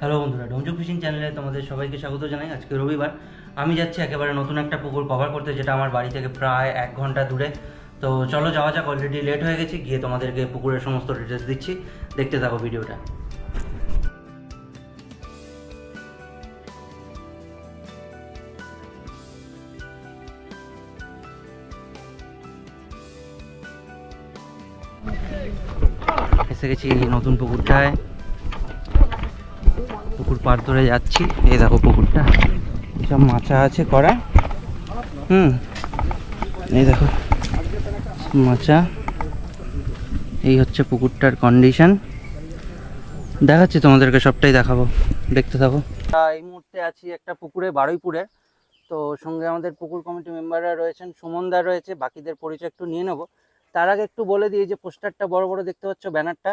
Hello বন্ধুরা, ডোমজু fishing চ্যানেলে তোমাদের সবাইকে স্বাগত জানাই আজকে রবিবার। আমি যাচ্ছি একেবারে নতুন একটা পুকুর কভার করতে, যেটা আমার বাড়ি থেকে প্রায় এক ঘণ্টা দূরে। তো চলো যাওয়া যাক অলরেডি লেট হয়ে গেছি, গিয়ে তোমাদেরকে পুকুরের সমস্ত ডিটেলস দিচ্ছি। দেখতে থাকো ভিডিওটা। এসে গেছি নতুন পুকুরটায়। পুকুর পার ধরে যাচ্ছি। এই দেখো পুকুরটা। সব মাছা আছে করা। হুম। এই দেখো মাছা এই হচ্ছে পুকুরটার কন্ডিশন দেখাচ্ছি তোমাদেরকে, সবটাই দেখাবো। দেখতে থাকো। এই মুহূর্তে আছি একটা পুকুরে, বারুইপুরে। তো সঙ্গে আমাদের পুকুর কমিটি মেম্বাররা রয়েছেন সুমনদা রয়েছে। বাকিদের পরিচয় একটু নিয়ে নেব। তার আগে একটু বলে দিই যে পোস্টারটা বড় বড় দেখতে পাচ্ছ, ব্যানারটা।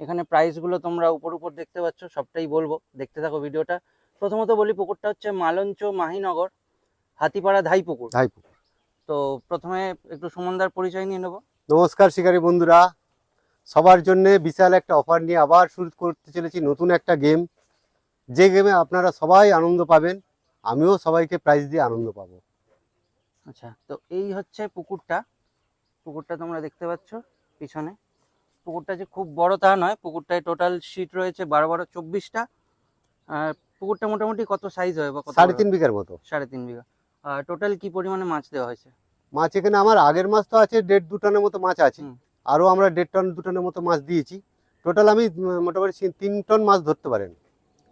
এখানে প্রাইসগুলো তোমরা উপর উপর দেখতে পাচ্ছ সবটাই বলব। দেখতে থাকো ভিডিওটা। প্রথমত বলি পুকুরটা হচ্ছে মালঞ্চ মাহিনগর হাতিপাড়া ধাই পুকুর ধাই পুকুর। তো প্রথমে একটু সুমনদার পরিচয় নিয়ে নেব। নমস্কার শিকারী বন্ধুরা। সবার জন্য বিশাল একটা অফার নিয়ে আবার শুরু করতে চলেছি নতুন একটা গেম যে গেমে আপনারা সবাই আনন্দ পাবেন আমিও সবাইকে প্রাইজ দিয়ে আনন্দ পাবো। আচ্ছা তো এই হচ্ছে পুকুরটা। পুকুরটা তোমরা দেখতে পাচ্ছ পিছনে। পুকুরটা যে খুব বড় তা নয় পুকুরটায় টোটাল সিট রয়েছে বারো বারো চব্বিশটা। আর পুকুরটা মোটামুটি কত সাইজ হয় বা সাড়ে তিন বিঘার মতো। সাড়ে তিন বিঘা। আর টোটাল কি পরিমাণে মাছ দেওয়া হয়েছে? মাছ এখানে আমার আগের মাছ তো আছে দেড় দু টনের মতো মাছ আছে। আরও আমরা দেড় টন দু টনের মতো মাছ দিয়েছি। টোটাল আমি মোটামুটি তিন- টন মাছ ধরতে পারেন।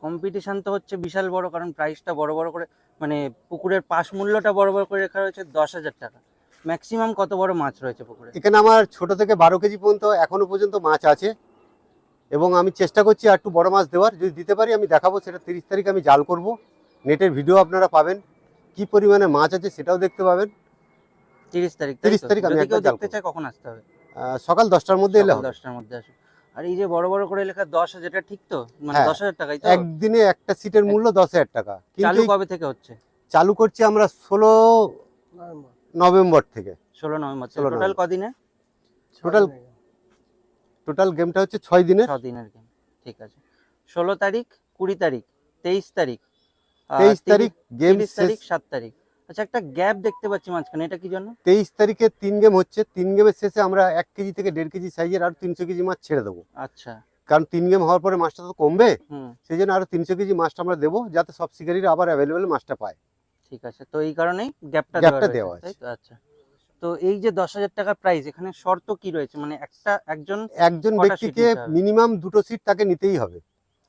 কম্পিটিশন তো হচ্ছে বিশাল বড় কারণ প্রাইসটা বড় বড় করে মানে পুকুরের পাশ মূল্যটা বড় বড় করে রেখা রয়েছে দশ হাজার টাকা। ম্যাক্সিমাম কত বড় মাছ রয়েছে পুকুরে? এখানে আমার ছোট থেকে বারো কেজি পর্যন্ত এখনও পর্যন্ত মাছ আছে। এবং আমি চেষ্টা করছি আর একটু বড় মাছ দেওয়ার। যদি দিতে পারি আমি দেখাবো সেটা তিরিশ তারিখ আমি জাল করব। নেটের ভিডিও আপনারা পাবেন। কি পরিমাণে মাছ আছে সেটাও দেখতে পাবেন। তিরিশ তারিখ 30 তারিখ আমি দেখতে। চায় কখন আসতে হবে? সকাল দশটার মধ্যে এলে দশটার মধ্যে আসুন আর এই যে বড় বড় করে লেখা দশ হাজার এটা ঠিক তো? মানে হ্যাঁ, দশ হাজার টাকাই একদিনে একটা সিটের মূল্য দশ হাজার টাকা। কিন্তু চালু কবে থেকে হচ্ছে? চালু করছি আমরা ষোলো নভেম্বর থেকে। ষোলো নভেম্বর 16 টোটাল। কদিনে? টোটাল টোটাল গেমটা হচ্ছে ছয় দিনের। ছ দিনের গেম ঠিক আছে। ষোলো তারিখ কুড়ি তারিখ তেইশ তারিখ তেইশ তারিখ গেম তারিখ সাত তারিখ। আচ্ছা একটা গ্যাপ দেখতে পাচ্ছি মাঝখানে এটা কি জন্য? তেইশ তারিখে তিন গেম হচ্ছে। তিন গেমের শেষে আমরা এক কেজি থেকে দেড় কেজি সাইজের আর তিনশো কেজি মাছ ছেড়ে দেবো। আচ্ছা। কারণ তিন গেম হওয়ার পরে মাছটা তো কমবে। হুম। সেই জন্য আরও তিনশো কেজি মাছটা আমরা দেবো যাতে সব শিকারীরা আবার অ্যাভেলেবেল মাছটা পায়। ঠিক আছে তো এই কারণেই গ্যাপটা গ্যাপটা দেওয়া আছে তাই তো? আচ্ছা তো এই যে দশ হাজার টাকা প্রাইস এখানে শর্ত কি রয়েছে মানে একটা একজন একজন ব্যক্তিকে? মিনিমাম দুটো সিট তাকে নিতেই হবে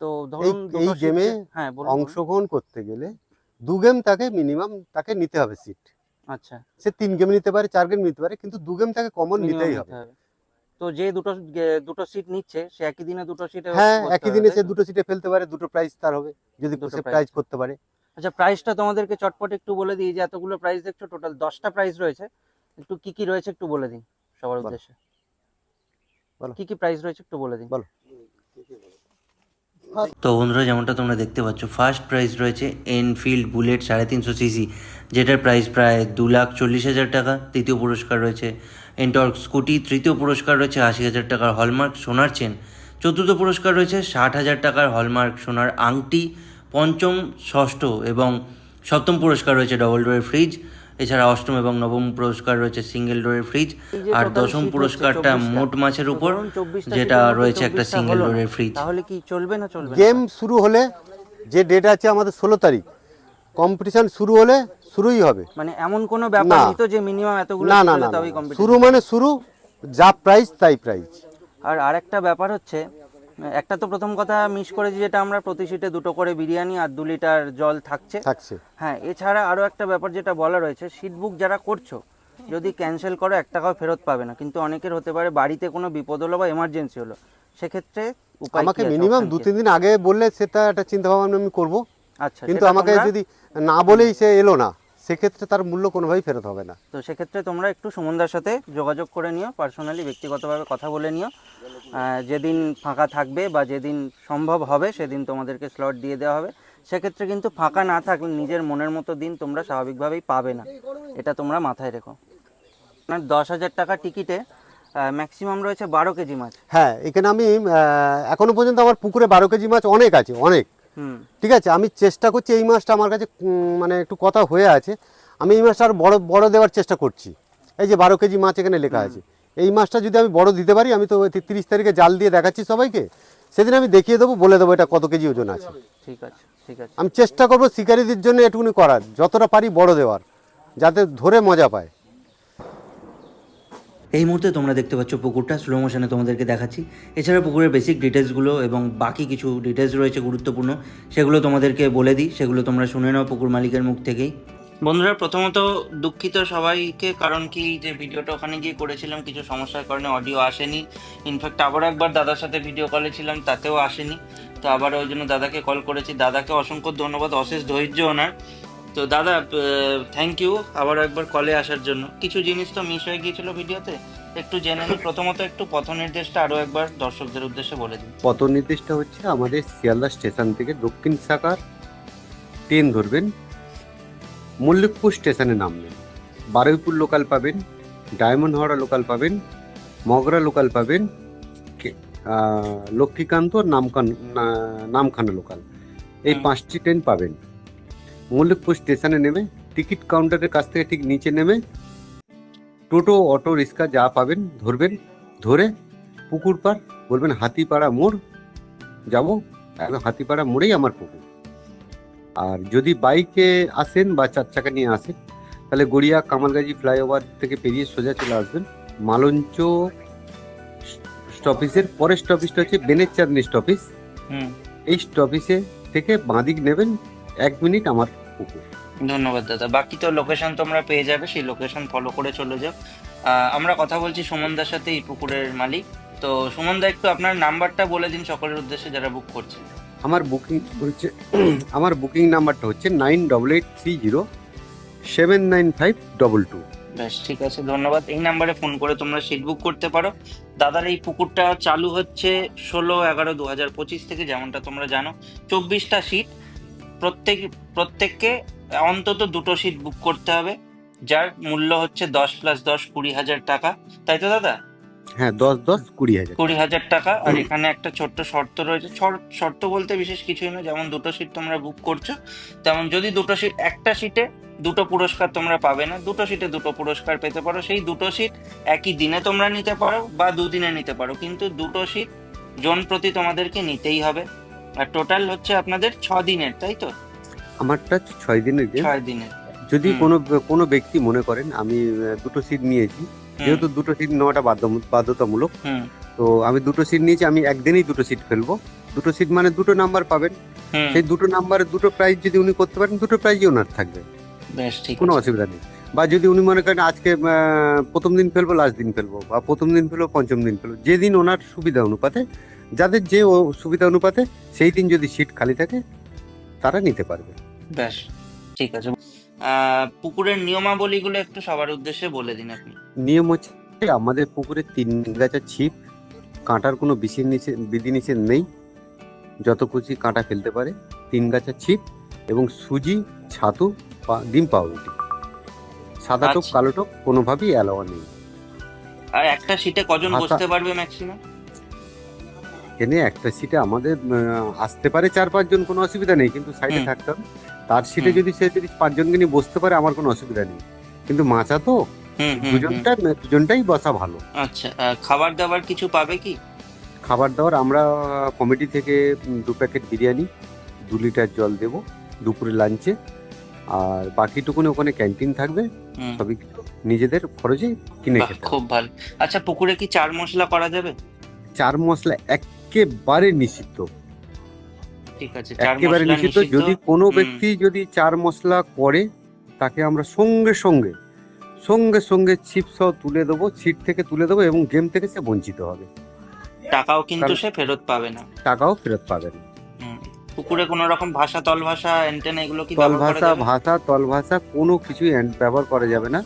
তো ধরুন এই গেমে হ্যাঁ। অংশগ্রহণ করতে গেলে দু গেম তাকে মিনিমাম তাকে নিতে হবে সিট আচ্ছা সে তিন গেম নিতে পারে চার গেম নিতে পারে কিন্তু দু গেম তাকে কমন নিতেই হবে। তো যে দুটো দুটো সিট নিচ্ছে সে একই দিনে দুটো সিটে হ্যাঁ একই দিনে সে দুটো সিটে ফেলতে পারে দুটো প্রাইজ তার হবে যদি সে। প্রাইজ করতে পারে। আচ্ছা প্রাইসটা তোমাদেরকে চটপট একটু বলে দিই যে এতগুলো প্রাইস দেখছ টোটাল দশটা প্রাইস রয়েছে। একটু কি কি রয়েছে একটু বলে দিন সবার উদ্দেশ্যে। বলো। কি কি প্রাইস রয়েছে একটু বলে দিন বলো। তো বন্ধুরা যেমনটা তোমরা দেখতে পাচ্ছ ফার্স্ট প্রাইস রয়েছে এনফিল্ড বুলেট সাড়ে তিনশো সিসি যেটার প্রাইস প্রায় দু লাখ চল্লিশ হাজার টাকা। তৃতীয় পুরস্কার রয়েছে এনটর্ক স্কুটি তৃতীয় পুরস্কার রয়েছে আশি হাজার টাকার হলমার্ক সোনার চেন। চতুর্থ পুরস্কার রয়েছে ষাট হাজার টাকার হলমার্ক সোনার আংটি পঞ্চম ষষ্ঠ এবং সপ্তম পুরস্কার রয়েছে ডবল ডোরের ফ্রিজ এছাড়া অষ্টম এবং নবম পুরস্কার রয়েছে সিঙ্গেল ডোরের ফ্রিজ আর দশম পুরস্কারটা মোট মাছের উপর যেটা রয়েছে একটা সিঙ্গেল ডোরের ফ্রিজ তাহলে কি চলবে না চলবে গেম শুরু হলে যে ডেট আছে আমাদের ষোলো তারিখ। কম্পিটিশন শুরু হলে শুরুই হবে। মানে এমন কোনো ব্যাপার না। তো যে মিনিমাম এতগুলো না না তবেই। শুরু মানে শুরু যা প্রাইস তাই প্রাইস আর আরেকটা ব্যাপার হচ্ছে একটা তো প্রথম কথা মিস করেছি যেটা আমরা প্রতি সিটে দুটো করে বিরিয়ানি আর দু লিটার জল থাকছে। থাকছে। হ্যাঁ এছাড়া আরও একটা ব্যাপার যেটা বলা রয়েছে সিট বুক যারা করছ যদি ক্যান্সেল করো এক টাকাও ফেরত পাবে না। কিন্তু অনেকের হতে পারে বাড়িতে কোনো বিপদ হলো বা এমার্জেন্সি হলো সেক্ষেত্রে আমাকে মিনিমাম দু? তিন দিন আগে বললে সেটা একটা চিন্তা ভাবনা আমি করব। আচ্ছা কিন্তু আমাকে যদি না বলেই সে এলো না। সেক্ষেত্রে তার মূল্য কোনোভাবেই ফেরত হবে না। তো সেক্ষেত্রে তোমরা একটু সুমনদার সাথে যোগাযোগ করে নিও পার্সোনালি ব্যক্তিগতভাবে কথা বলে নিও। যেদিন ফাঁকা থাকবে বা যেদিন সম্ভব হবে সেদিন তোমাদেরকে স্লট দিয়ে দেওয়া হবে। সেক্ষেত্রে কিন্তু ফাঁকা না থাকলে নিজের মনের মতো দিন তোমরা স্বাভাবিকভাবেই পাবে না। এটা তোমরা মাথায় রেখো। আপনার দশ হাজার টাকা টিকিটে ম্যাক্সিমাম রয়েছে বারো কেজি মাছ। হ্যাঁ এখানে আমি এখনও পর্যন্ত আমার পুকুরে বারো কেজি মাছ অনেক আছে অনেক। ঠিক আছে আমি চেষ্টা করছি এই মাছটা আমার কাছে মানে একটু কথা হয়ে আছে। আমি এই মাছটা আর বড় বড় দেওয়ার চেষ্টা করছি। এই যে বারো কেজি মাছ এখানে লেখা আছে। এই মাছটা যদি আমি বড় দিতে পারি আমি তো তিরিশ তারিখে জাল দিয়ে দেখাচ্ছি সবাইকে সেদিন আমি দেখিয়ে দেবো বলে দেবো এটা কত কেজি ওজন আছে। ঠিক আছে ঠিক আছে। আমি চেষ্টা করব শিকারীদের জন্য এটুকুনি করার যতটা পারি বড় দেওয়ার যাতে ধরে মজা পায়। এই মুহূর্তে তোমরা দেখতে পাচ্ছ পুকুরটা স্লো মোশনে তোমাদেরকে দেখাচ্ছি। এছাড়া পুকুরের বেসিক ডিটেলসগুলো এবং বাকি কিছু ডিটেলস রয়েছে গুরুত্বপূর্ণ, সেগুলো তোমাদেরকে বলে দিই, সেগুলো তোমরা শুনে নাও পুকুর মালিকের মুখ থেকেই। বন্ধুরা, প্রথমত দুঃখিত সবাইকে, কারণ কি যে ভিডিওটা ওখানে গিয়ে করেছিলাম, কিছু সমস্যার কারণে অডিও আসেনি। ইনফ্যাক্ট আবার একবার দাদার সাথে ভিডিও কলে ছিলাম, তাতেও আসেনি। তো আবার ওই জন্য দাদাকে কল করেছি। দাদাকে অসংখ্য ধন্যবাদ, অশেষ ধৈর্য ওনার। তো দাদা থ্যাংক ইউ আবার একবার কলে আসার জন্য। কিছু জিনিস তো মিস হয়ে গিয়েছিল ভিডিওতে? একটু জেনে নিই প্রথমত একটু পথ নির্দেশটা আরও একবার দর্শকদের উদ্দেশ্যে বলে দিন। পথ নির্দেশটা হচ্ছে আমাদের শিয়ালদা স্টেশন থেকে দক্ষিণ শাখার ট্রেন ধরবেন। মল্লিকপুর স্টেশনে নামবেন। বারুইপুর লোকাল পাবেন। ডায়মন্ড হাওড়া লোকাল পাবেন। মগরা লোকাল পাবেন। কে- লক্ষ্মীকান্ত নামকান নামখানা লোকাল এই পাঁচটি ট্রেন পাবেন। মল্লিকপুর স্টেশনে নেমে টিকিট কাউন্টারের কাছ থেকে ঠিক নিচে নেমে টোটো অটো রিক্সা যা পাবেন ধরবেন ধরে পুকুর পার বলবেন হাতিপাড়া মোড় যাব। একদম হাতিপাড়া মোড়েই আমার পুকুর। আর যদি বাইকে আসেন বা চার চাকা নিয়ে আসেন তাহলে গড়িয়া কামালগাজি ফ্লাইওভার থেকে পেরিয়ে সোজা চলে আসবেন। মালঞ্চ স্টপিসের পরের স্টপিসটা হচ্ছে বেনের চাঁদনি স্টপিস হুম। এই স্টপিসে থেকে বাঁদিক নেবেন। এক মিনিট আমার পুকুর ধন্যবাদ দাদা। বাকি তো লোকেশন তোমরা পেয়ে যাবে সেই লোকেশন ফলো করে চলে যাও। আমরা কথা বলছি সুমনদার সাথে এই পুকুরের মালিক। তো সুমনদা একটু আপনার নাম্বারটা বলে দিন সকলের উদ্দেশ্যে যারা বুক করছে। আমার বুকিং হচ্ছে আমার বুকিং নাম্বারটা হচ্ছে nine double eight three zero seven nine five double two বেশ ঠিক আছে ধন্যবাদ। এই নাম্বারে ফোন করে তোমরা সিট বুক করতে পারো। দাদার এই পুকুরটা চালু হচ্ছে ষোলো এগারো দু হাজার পঁচিশ থেকে যেমনটা তোমরা জানো। চব্বিশটা সিট প্রত্যেক প্রত্যেককে অন্তত দুটো সিট বুক করতে হবে। যার মূল্য হচ্ছে দশ প্লাস দশ কুড়ি হাজার টাকা। তাই তো দাদা? হ্যাঁ দশ দশ কুড়ি হাজার। কুড়ি হাজার টাকা। আর এখানে একটা ছোট্ট শর্ত রয়েছে। শর- শর্ত বলতে বিশেষ কিছুই না যেমন দুটো সিট তোমরা বুক করছ তেমন যদি দুটো সিট একটা সিটে দুটো পুরস্কার তোমরা পাবে না দুটো সিটে দুটো পুরস্কার পেতে পারো। সেই দুটো সিট একই দিনে তোমরা নিতে পারো বা দুদিনে নিতে পারো। কিন্তু দুটো সিট জন প্রতি তোমাদেরকে নিতেই হবে। আর টোটাল হচ্ছে আপনাদের ছ দিনের তাই তো? আমারটা ছয় দিনের game। ছয় দিনের। যদি। কোনো কোনো ব্যক্তি মনে করেন আমি দুটো সিট নিয়েছি যেহেতু দুটো সিট নেওয়াটা বাধ্য- বাধ্যতামূলক তো আমি দুটো সিট নিয়েছি আমি একদিনেই দুটো সিট ফেলব। দুটো সিট মানে দুটো নাম্বার পাবেন। সেই দুটো নাম্বারে দুটো প্রাইজ যদি উনি করতে পারেন দুটো প্রাইজই ওনার থাকবে। বেশ ঠিক কোনো অসুবিধা নেই। বা যদি উনি মনে করেন আজকে প্রথম দিন ফেলব লাস্ট দিন ফেলব বা প্রথম দিন ফেলব পঞ্চম দিন ফেলব যেদিন ওনার সুবিধা অনুপাতে যাদের যে সুবিধা অনুপাতে সেই দিন যদি সিট খালি থাকে তারা নিতে পারবে। বেশ ঠিক আছে। পুকুরের নিয়মাবলীগুলো একটু সবার উদ্দেশ্যে বলে দিন আপনি। নিয়ম হচ্ছে আমাদের পুকুরে তিন গাছা ছিপ কাঁটার কোনো বিধি নিষেধ বিধিনিষেধ নেই। যত খুশি কাঁটা ফেলতে পারে তিন গাছা ছিপ এবং সুজি ছাতু ডিম পাউরুটি। সাদা টোপ আচ্ছা। কালো টোপ কোনোভাবেই অ্যালাওয়া নেই। আর একটা সিটে কজন বসতে পারবে ম্যাক্সিমাম? এনে একটা সিটে আমাদের আসতে পারে চার পাঁচজন কোনো অসুবিধা নেই কিন্তু সাইডে হুম। থাকতে হবে তার সিটে যদি সে যদি পাঁচজনকে নিয়ে বসতে পারে আমার কোনো অসুবিধা নেই। কিন্তু মাচা তো দুজনটা দুজনটাই বসা ভালো। আচ্ছা খাবার দাবার কিছু পাবে কি? খাবার দাবার আমরা কমিটি থেকে দু প্যাকেট বিরিয়ানি দু লিটার জল দেব দুপুরে লাঞ্চে আর বাকিটুকুনি ওখানে ক্যান্টিন থাকবে সবই নিজেদের খরচে কিনে খেতে খুব ভালো। আচ্ছা পুকুরে কি চার মশলা করা যাবে? চার মশলা একেবারে নিষিদ্ধ। ঠিক আছে একেবারে নিষিদ্ধ। যদি কোনো ব্যক্তি যদি চার মশলা করে তাকে আমরা সঙ্গে সঙ্গে সঙ্গে সঙ্গে ছিপ সহ তুলে দেবো ছিট থেকে তুলে দেবো এবং গেম থেকে সে বঞ্চিত হবে। টাকাও কিন্তু সে ফেরত পাবে না। টাকাও ফেরত পাবেন হুম। পুকুরে কোনো রকম ভাষা তল ভাষা অ্যান্টেনা এগুলো কি তল ভাষা? ভাষা তল ভাষা কোনো কিছুই ব্যবহার করা যাবে না।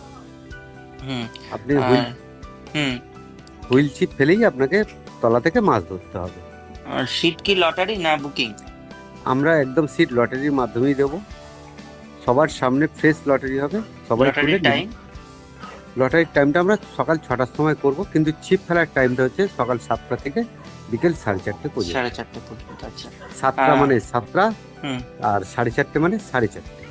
হুম। আপনি হুইল হুম। হুইল ছিপ ফেলেই আপনাকে তলা থেকে মাছ ধরতে হবে। আর সিট কি লটারি না বুকিং? আমরা একদম সিট লটারির মাধ্যমেই দেব। সবার সামনে ফ্রেশ লটারি হবে সবাই খুলে টাইম লটারির টাইমটা আমরা সকাল ছটার সময় করব কিন্তু ছিপ ফেলার টাইমটা হচ্ছে সকাল সাতটা থেকে বিকেল সাড়ে চারটে পর্যন্ত। সাড়ে চারটে পর্যন্ত আচ্ছা। সাতটা মানে সাতটা আর সাড়ে চারটে মানে সাড়ে চারটে।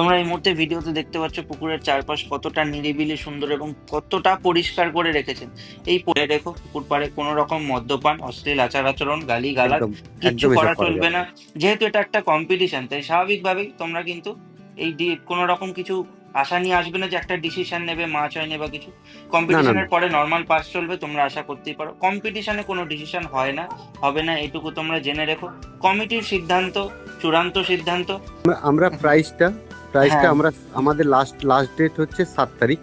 তোমরা এই মুহূর্তে ভিডিওতে দেখতে পাচ্ছ পুকুরের চারপাশ কতটা নিরিবিলি সুন্দর এবং কতটা পরিষ্কার করে রেখেছেন। এই পরে রেখো পুকুর পাড়ে কোনো রকম মদ্যপান অশ্লীল আচার আচরণ গালি গালাজ একদম এসব করা চলবে না। যেহেতু এটা একটা কম্পিটিশন তাই স্বাভাবিকভাবেই তোমরা কিন্তু এই কোনো রকম কিছু আশা নিয়ে আসবে না যে একটা ডিসিশন নেবে মাছ হয়নি বা কিছু। কম্পিটিশনের পরে নর্মাল পাস চলবে তোমরা আশা করতেই পারো। কম্পিটিশনে কোনো ডিসিশন হয় না হবে না এটুকু তোমরা জেনে রেখো। কমিটির সিদ্ধান্ত চূড়ান্ত সিদ্ধান্ত? আমরা- প্রাইসটা প্রাইসটা হ্যাঁ। আমরা আমাদের লাস্ট লাস্ট ডেট হচ্ছে সাত তারিখ।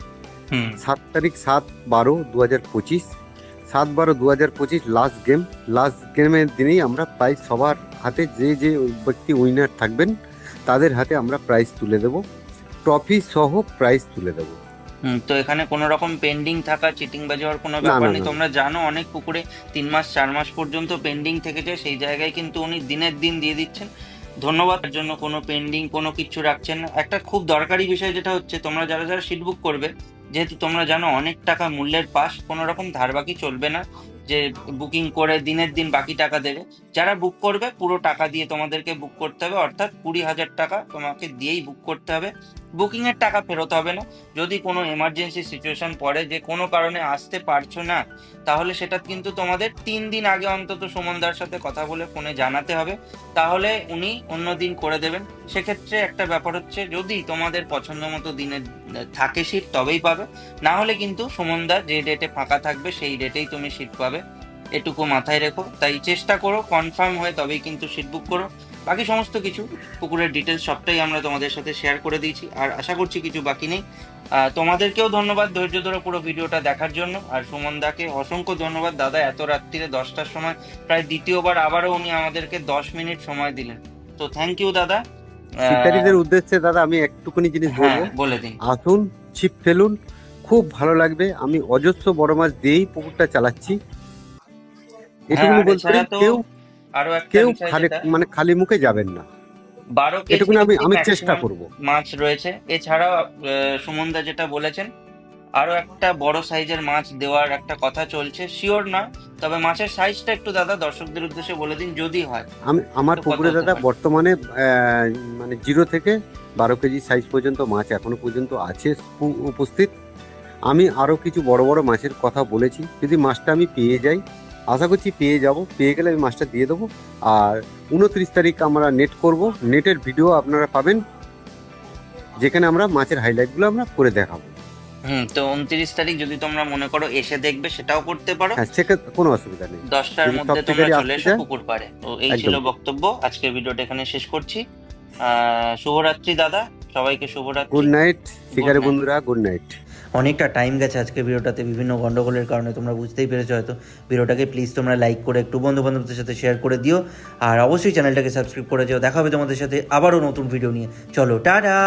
সাত তারিখ সাত বারো দু হাজার পঁচিশ। সাত বারো দু হাজার পঁচিশ লাস্ট গেম লাস্ট গেমের দিনেই আমরা প্রাইজ সবার হাতে যে যে ব্যক্তি উইনার থাকবেন তাদের হাতে আমরা প্রাইজ তুলে দেব। ট্রফি সহ প্রাইজ তুলে দেব। হুম, তো এখানে কোনো রকম পেন্ডিং থাকা চিটিং বাজি হওয়ার কোনো ব্যাপার নেই। তোমরা জানো অনেক পুকুরে তিন মাস চার মাস পর্যন্ত পেন্ডিং থেকে যায় সেই জায়গায় কিন্তু উনি দিনের দিন দিয়ে দিচ্ছেন। ধন্যবাদ। তার জন্য কোনো পেন্ডিং কোনো কিছু রাখছেন না। একটা খুব দরকারি বিষয় যেটা হচ্ছে, তোমরা যারা যারা সিট বুক করবে, যেহেতু তোমরা জানো অনেক টাকা মূল্যের পাস, কোনো রকম ধার বাকি চলবে না যে বুকিং করে দিনের দিন বাকি টাকা দেবে। যারা বুক করবে, পুরো টাকা দিয়ে তোমাদেরকে বুক করতে হবে, অর্থাৎ কুড়ি হাজার টাকা তোমাকে দিয়েই বুক করতে হবে। বুকিং এর টাকা ফেরত হবে না। যদি কোনো এমার্জেন্সি সিচুয়েশন পড়ে যে কোনো কারণে আসতে পারছ না, তাহলে সেটা কিন্তু তোমাদের তিন দিন আগে অন্তত সুমনদার সাথে কথা বলে ফোনে জানাতে হবে। তাহলে উনি অন্য দিন করে দেবেন। সেক্ষেত্রে একটা ব্যাপার হচ্ছে, যদি তোমাদের পছন্দ মতো দিনে থাকে সিট তবেই পাবে। না হলে কিন্তু সুমনদার যে ডেটে ফাঁকা থাকবে, সেই ডেটেই তুমি সিট পাবে। এটুকু মাথায় রেখো। তাই চেষ্টা করো কনফার্ম হয়ে তবেই কিন্তু সিট বুক করো। বাকি সমস্ত কিছু পুকুরের ডিটেলস সবটাই আমরা তোমাদের সাথে শেয়ার করে দিয়েছি। আর আশা করছি কিছু বাকি নেই। তোমাদেরকেও ধন্যবাদ ধৈর্য ধরে পুরো ভিডিওটা দেখার জন্য। আর সুমন দাকে অসংখ্য ধন্যবাদ। দাদা এত রাত্রিরে দশটার সময় প্রায় দ্বিতীয়বার আবারও উনি আমাদেরকে দশ মিনিট সময় দিলেন। তো থ্যাংক ইউ দাদা। শিকারীদের উদ্দেশ্যে দাদা আমি একটুখানি জিনিস হ্যাঁ বলব। বলে দিন। আসুন ছিপ ফেলুন। খুব ভালো লাগবে। আমি অজস্র বড় মাছ দিয়েই পুকুরটা চালাচ্ছি। এটুকুনি আর বলতে পারি, কেউ আরও কেউ খালি মানে খালি মুখে যাবেন না। বারো এটুকুনি আমি আমি চেষ্টা করব। মাছ রয়েছে। এছাড়াও সুমনদা যেটা বলেছেন আরও একটা বড় সাইজের মাছ দেওয়ার একটা কথা চলছে। শিওর না তবে মাছের সাইজটা একটু দাদা দর্শকদের উদ্দেশ্যে বলে দিন যদি হয়। আমি আমার পুকুরে দাদা বর্তমানে মানে জিরো থেকে বারো কেজি সাইজ পর্যন্ত মাছ এখনও পর্যন্ত আছে উপস্থিত। আমি আরও কিছু বড় বড় মাছের কথা বলেছি। যদি মাছটা আমি পেয়ে যাই আশা করছি পেয়ে যাব। পেয়ে গেলে আমি মাছটা দিয়ে দেবো। আর উনত্রিশ তারিখ আমরা নেট করব। নেটের ভিডিও আপনারা পাবেন। যেখানে আমরা মাছের হাইলাইটগুলো আমরা করে দেখাবো। হুম তো উনত্রিশ তারিখ যদি তোমরা মনে করো এসে দেখবে সেটাও করতে পারো। হ্যাঁ সেক্ষেত্রে কোনো অসুবিধা নেই। দশটার মধ্যে তোমরা চলে এসো পুকুর পাড়ে। তো এই ছিল বক্তব্য। আজকের ভিডিওটা এখানে শেষ করছি। শুভরাত্রি দাদা। সবাইকে শুভরাত্রি। গুড নাইট শিকারি night. বন্ধুরা গুড নাইট অনেকটা টাইম গেছে আজকে ভিডিওটাতে বিভিন্ন গন্ডগোলের কারণে, তোমরা বুঝতেই পেরেছ হয়তো। ভিডিওটাকে প্লিজ তোমরা লাইক করে একটু বন্ধু বান্ধবদের সাথে শেয়ার করে দিও। আর অবশ্যই চ্যানেলটাকে সাবস্ক্রাইব করে যাও। দেখা হবে তোমাদের সাথে আবারও নতুন ভিডিও নিয়ে। চলো, টাটা!